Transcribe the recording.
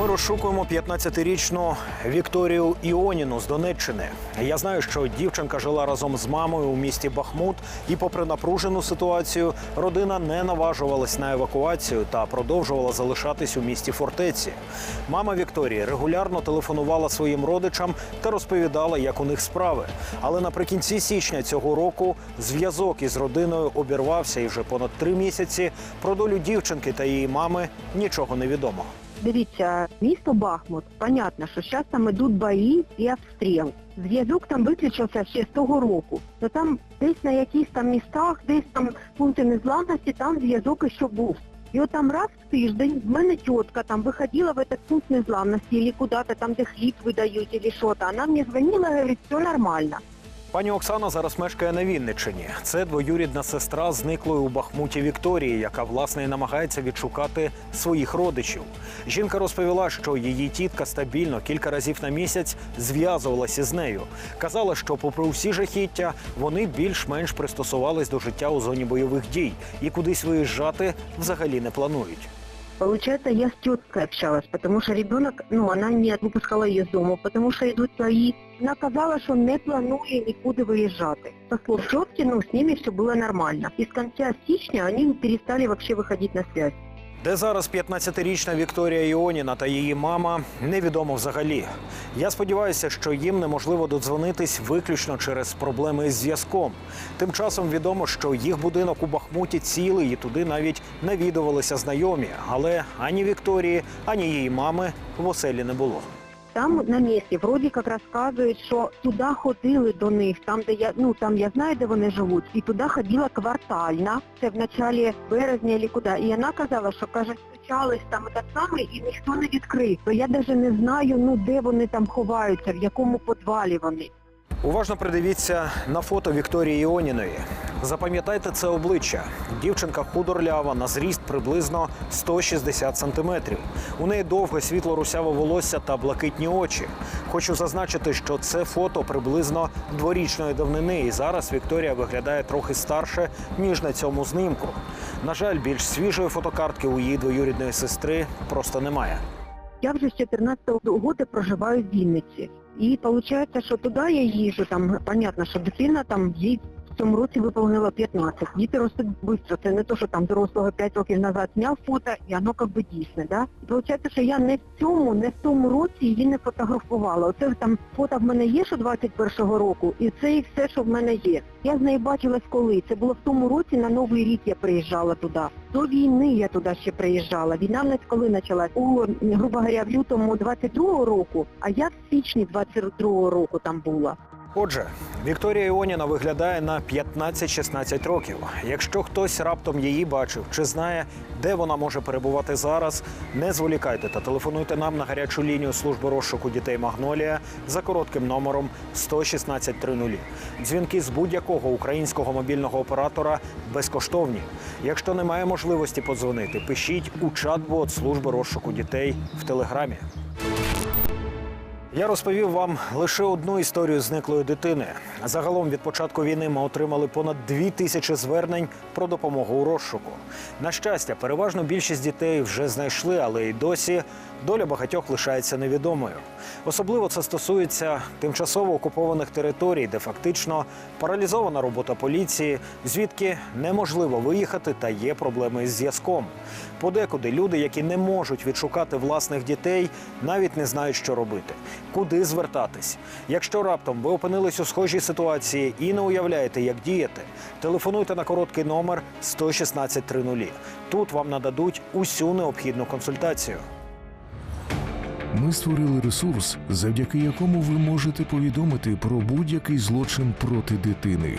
Ми розшукуємо 15-річну Вікторію Іоніну з Донеччини. Я знаю, що дівчинка жила разом з мамою у місті Бахмут, і, попри напружену ситуацію, родина не наважувалась на евакуацію та продовжувала залишатись у місті фортеці. Мама Вікторії регулярно телефонувала своїм родичам та розповідала, як у них справи. Але наприкінці січня цього року зв'язок із родиною обірвався, і вже понад три місяці про долю дівчинки та її мами нічого не відомо. Дивіться, місто Бахмут, понятно, що зараз там ідуть бої і обстріл. Зв'язок там виключився ще з того року. То там десь на якихось там містах, десь там пункти незламності, там зв'язок ще був. І от там раз в тиждень в мене тітка там виходила в этот пункт незламності, или куда-то там, де хліб видають, или що-то. Вона мені дзвонила, говорить, все нормально. Пані Оксана зараз мешкає на Вінниччині. Це двоюрідна сестра зниклої у Бахмуті Вікторії, яка власне намагається відшукати своїх родичів. Жінка розповіла, що її тітка стабільно кілька разів на місяць зв'язувалася з нею. Казала, що, попри усі жахіття, вони більш-менш пристосувались до життя у зоні бойових дій і кудись виїжджати взагалі не планують. Получается, я с теткой общалась, потому что ребенок, ну, она не выпускала ее из дома, потому что идут бои. Она казала, що не планує нікуди виїжджати. По слов тетки, ну, с ними все было нормально. И с конца січня они перестали вообще выходить на связь. Де зараз 15-річна Вікторія Іоніна та її мама, невідомо взагалі. Я сподіваюся, що їм неможливо додзвонитись виключно через проблеми з зв'язком. Тим часом відомо, що їх будинок у Бахмуті цілий і туди навіть навідувалися знайомі. Але ані Вікторії, ані її мами в оселі не було. Там на місці вроді як розказують, що туди ходили до них, там де я ну там я знаю, де вони живуть, і туди ходила квартальна. Це в началі березня чи куди. І вона казала, що каже, стучались там так само, і ніхто не відкрив. То я навіть не знаю, ну де вони там ховаються, в якому підвалі вони. Уважно придивіться на фото Вікторії Іоніної. Запам'ятайте це обличчя. Дівчинка худорлява на зріст приблизно 160 сантиметрів. У неї довге світло русяве волосся та блакитні очі. Хочу зазначити, що це фото приблизно дворічної давнини, і зараз Вікторія виглядає трохи старше ніж на цьому знімку. На жаль, більш свіжої фотокартки у її двоюрідної сестри просто немає. Я вже з 14-го року проживаю в Вінниці. І виходить, що туди я їжджу, там, понятно, що дитина там їй цьому році виповнила 15. Діти ростуть швидко. Це не то, що там дорослого 5 років назад зняв фото, і воно як би дійсне. Да? І виходить, що я не в цьому, не в тому році її не фотографувала. Оце там фото в мене є, що 21-го року, і це і все, що в мене є. Я з нею бачилась коли. Це було в тому році, на Новий рік я приїжджала туди. До війни я туди ще приїжджала. Війна в нас коли почалась? У, грубо говоря, в лютому 22-го року, а я в січні 22-го року там була. Отже, Вікторія Іоніна виглядає на 15-16 років. Якщо хтось раптом її бачив чи знає, де вона може перебувати зараз, не зволікайте та телефонуйте нам на гарячу лінію служби розшуку дітей Магнолія за коротким номером 11630. Дзвінки з будь-якого українського мобільного оператора безкоштовні. Якщо немає можливості подзвонити, пишіть у чат-бот служби розшуку дітей в телеграмі. Я розповів вам лише одну історію зниклої дитини. Загалом від початку війни ми отримали понад дві тисячі звернень про допомогу у розшуку. На щастя, переважно більшість дітей вже знайшли, але й досі доля багатьох лишається невідомою. Особливо це стосується тимчасово окупованих територій, де фактично паралізована робота поліції, звідки неможливо виїхати та є проблеми із зв'язком. Подекуди люди, які не можуть відшукати власних дітей, навіть не знають, що робити, куди звертатись. Якщо раптом ви опинились у схожій ситуації і не уявляєте, як діяти, телефонуйте на короткий номер 11630. Тут вам нададуть усю необхідну консультацію. Ми створили ресурс, завдяки якому ви можете повідомити про будь-який злочин проти дитини.